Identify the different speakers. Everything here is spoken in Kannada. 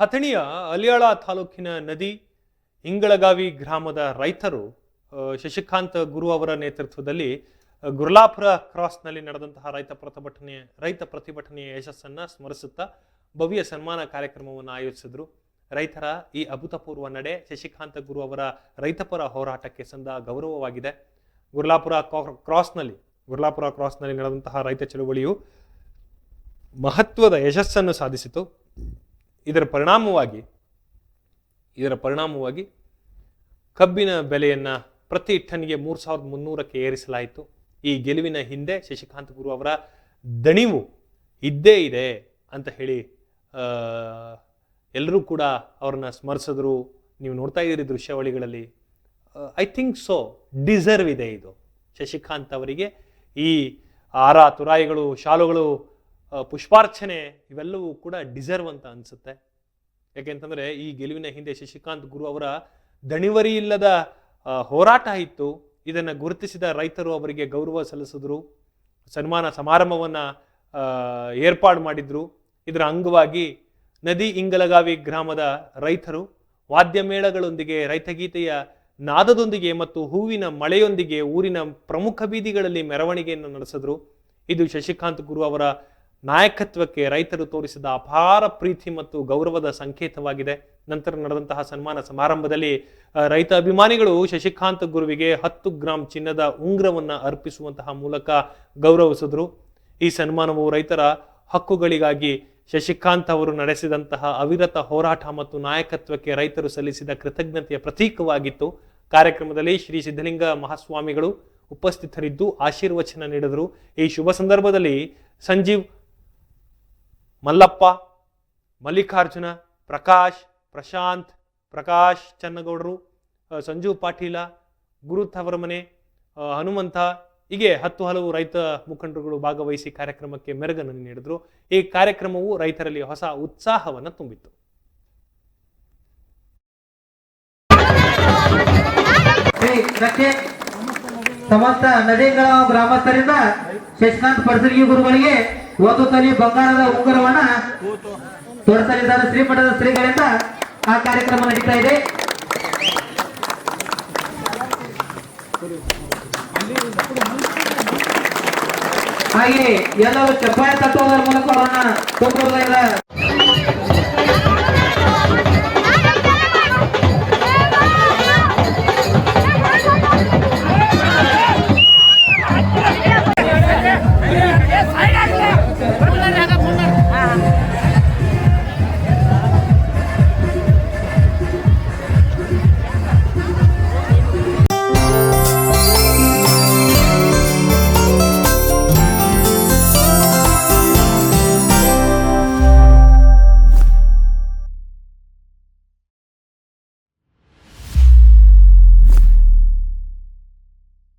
Speaker 1: ಹಥಣಿಯ ಅಲಿಯಾಳ ತಾಲೂಕಿನ ನದಿ ಇಂಗಳಗಾವಿ ಗ್ರಾಮದ ರೈತರು ಶಶಿಕಾಂತ್ ಗುರು ಅವರ ನೇತೃತ್ವದಲ್ಲಿ ಗುರ್ಲಾಪುರ ಕ್ರಾಸ್ನಲ್ಲಿ ನಡೆದಂತಹ ರೈತ ಪ್ರತಿಭಟನೆ, ರೈತ ಪ್ರತಿಭಟನೆಯ ಯಶಸ್ಸನ್ನು ಸ್ಮರಿಸುತ್ತಾ ಭವ್ಯ ಸನ್ಮಾನ ಕಾರ್ಯಕ್ರಮವನ್ನು ಆಯೋಜಿಸಿದ್ರು. ರೈತರ ಈ ಅಭೂತಪೂರ್ವ ನಡೆ ಶಶಿಕಾಂತ ಗುರು ಅವರ ರೈತಪರ ಹೋರಾಟಕ್ಕೆ ಸಂದ ಗೌರವವಾಗಿದೆ. ಗುರ್ಲಾಪುರ ಕ್ರಾ- ಕ್ರಾಸ್ನಲ್ಲಿ, ಗುರ್ಲಾಪುರ ಕ್ರಾಸ್ನಲ್ಲಿ ನಡೆದಂತಹ ರೈತ ಚಳುವಳಿಯು ಮಹತ್ವದ ಯಶಸ್ಸನ್ನು ಸಾಧಿಸಿತು. ಇದರ ಪರಿಣಾಮವಾಗಿ ಇದರ ಪರಿಣಾಮವಾಗಿ ಕಬ್ಬಿನ ಬೆಲೆಯನ್ನು ಪ್ರತಿ ಟನ್ಗೆ ಮೂರು ಸಾವಿರದ ಮುನ್ನೂರಕ್ಕೆ ಏರಿಸಲಾಯಿತು. ಈ ಗೆಲುವಿನ ಹಿಂದೆ ಶಶಿಕಾಂತ್ ಗುರು ಅವರ ದಣಿವು ಇದ್ದೇ ಇದೆ ಅಂತ ಹೇಳಿ ಎಲ್ಲರೂ ಕೂಡ ಅವ್ರನ್ನ ಸ್ಮರಿಸಿದ್ರು. ನೀವು ನೋಡ್ತಾ ಇದ್ದೀರಿ ದೃಶ್ಯಾವಳಿಗಳಲ್ಲಿ. ಐ ಥಿಂಕ್ ಸೊ, ಡಿಸರ್ವ್ ಇದೆ ಇದು. ಶಶಿಕಾಂತ್ ಅವರಿಗೆ ಈ ಆರ ತುರಾಯಿಗಳು, ಶಾಲುಗಳು ಪುಷ್ಪಾರ್ಚನೆ ಇವೆಲ್ಲವೂ ಕೂಡ ಡಿಸರ್ವ್ ಅಂತ ಅನ್ಸುತ್ತೆ. ಯಾಕೆಂತಂದ್ರೆ ಈ ಗೆಲುವಿನ ಹಿಂದೆ ಶಶಿಕಾಂತ್ ಗುರು ಅವರ ದಣಿವರಿ ಇಲ್ಲದ ಹೋರಾಟ ಇತ್ತು. ಇದನ್ನು ಗುರುತಿಸಿದ ರೈತರು ಅವರಿಗೆ ಗೌರವ ಸಲ್ಲಿಸಿದ್ರು. ಸನ್ಮಾನ ಸಮಾರಂಭವನ್ನ ಏರ್ಪಾಡು ಮಾಡಿದ್ರು. ಇದರ ಅಂಗವಾಗಿ ನದಿ ಇಂಗಲಗಾವಿ ಗ್ರಾಮದ ರೈತರು ವಾದ್ಯ ಮೇಳಗಳೊಂದಿಗೆ ರೈತಗೀತೆಯ ನಾದದೊಂದಿಗೆ ಮತ್ತು ಹೂವಿನ ಮಳೆಯೊಂದಿಗೆ ಊರಿನ ಪ್ರಮುಖ ಬೀದಿಗಳಲ್ಲಿ ಮೆರವಣಿಗೆಯನ್ನು ನಡೆಸಿದ್ರು. ಇದು ಶಶಿಕಾಂತ್ ಗುರು ಅವರ ನಾಯಕತ್ವಕ್ಕೆ ರೈತರು ತೋರಿಸಿದ ಅಪಾರ ಪ್ರೀತಿ ಮತ್ತು ಗೌರವದ ಸಂಕೇತವಾಗಿದೆ. ನಂತರ ನಡೆದಂತಹ ಸನ್ಮಾನ ಸಮಾರಂಭದಲ್ಲಿ ರೈತ ಅಭಿಮಾನಿಗಳು ಶಶಿಕಾಂತ್ ಗುರುವಿಗೆ ಹತ್ತು ಗ್ರಾಂ ಚಿನ್ನದ ಉಂಗ್ರವನ್ನು ಅರ್ಪಿಸುವಂತಹ ಮೂಲಕ ಗೌರವಿಸಿದ್ರು. ಈ ಸನ್ಮಾನವು ರೈತರ ಹಕ್ಕುಗಳಿಗಾಗಿ ಶಶಿಕಾಂತ್ ಅವರು ನಡೆಸಿದಂತಹ ಅವಿರತ ಹೋರಾಟ ಮತ್ತು ನಾಯಕತ್ವಕ್ಕೆ ರೈತರು ಸಲ್ಲಿಸಿದ ಕೃತಜ್ಞತೆಯ ಪ್ರತೀಕವಾಗಿತ್ತು. ಕಾರ್ಯಕ್ರಮದಲ್ಲಿ ಶ್ರೀ ಸಿದ್ಧಲಿಂಗ ಮಹಾಸ್ವಾಮಿಗಳು ಉಪಸ್ಥಿತರಿದ್ದು ಆಶೀರ್ವಚನ ನೀಡಿದರು. ಈ ಶುಭ ಸಂದರ್ಭದಲ್ಲಿ ಸಂಜೀವ್ ಮಲ್ಲಪ್ಪ, ಮಲ್ಲಿಕಾರ್ಜುನ, ಪ್ರಕಾಶ್, ಪ್ರಶಾಂತ್, ಪ್ರಕಾಶ್ ಚನ್ನಗೌಡರು ಸಂಜು ಪಾಟೀಲ ಗುರು ತವರಮನೆ ಹನುಮಂತ, ಹೀಗೆ ಹತ್ತು ಹಲವು ರೈತ ಮುಖಂಡರುಗಳು ಭಾಗವಹಿಸಿ ಕಾರ್ಯಕ್ರಮಕ್ಕೆ ಮೆರುಗನ್ನು ನೀಡಿದ್ರು. ಈ ಕಾರ್ಯಕ್ರಮವು ರೈತರಲ್ಲಿ ಹೊಸ ಉತ್ಸಾಹವನ್ನು ತುಂಬಿತ್ತು.
Speaker 2: ಸಮಸ್ತ ನದಿಗಳ ಗ್ರಾಮಸ್ಥರಿಂದ ಶಶಿಕಾಂತ್ ಪಡಸರ್ಗಿ ಗುರುಗಳಿಗೆ ಒಂದು ತಲೆ ಬಂಗಾರದ ಉಂಗುರವನ್ನ ತೋರಿಸಲಿದ್ದಾರೆ ಶ್ರೀಮಠದ ಶ್ರೀಗಳಿಂದ ಆ ಕಾರ್ಯಕ್ರಮ ನಡೀತಾ ಇದೆ. ಹಾಗೆ ಎಲ್ಲರೂ ಚಪ್ಪಾಳೆ ತಟ್ಟುವುದರ ಮೂಲಕ ಅವರನ್ನ ತುಂಬ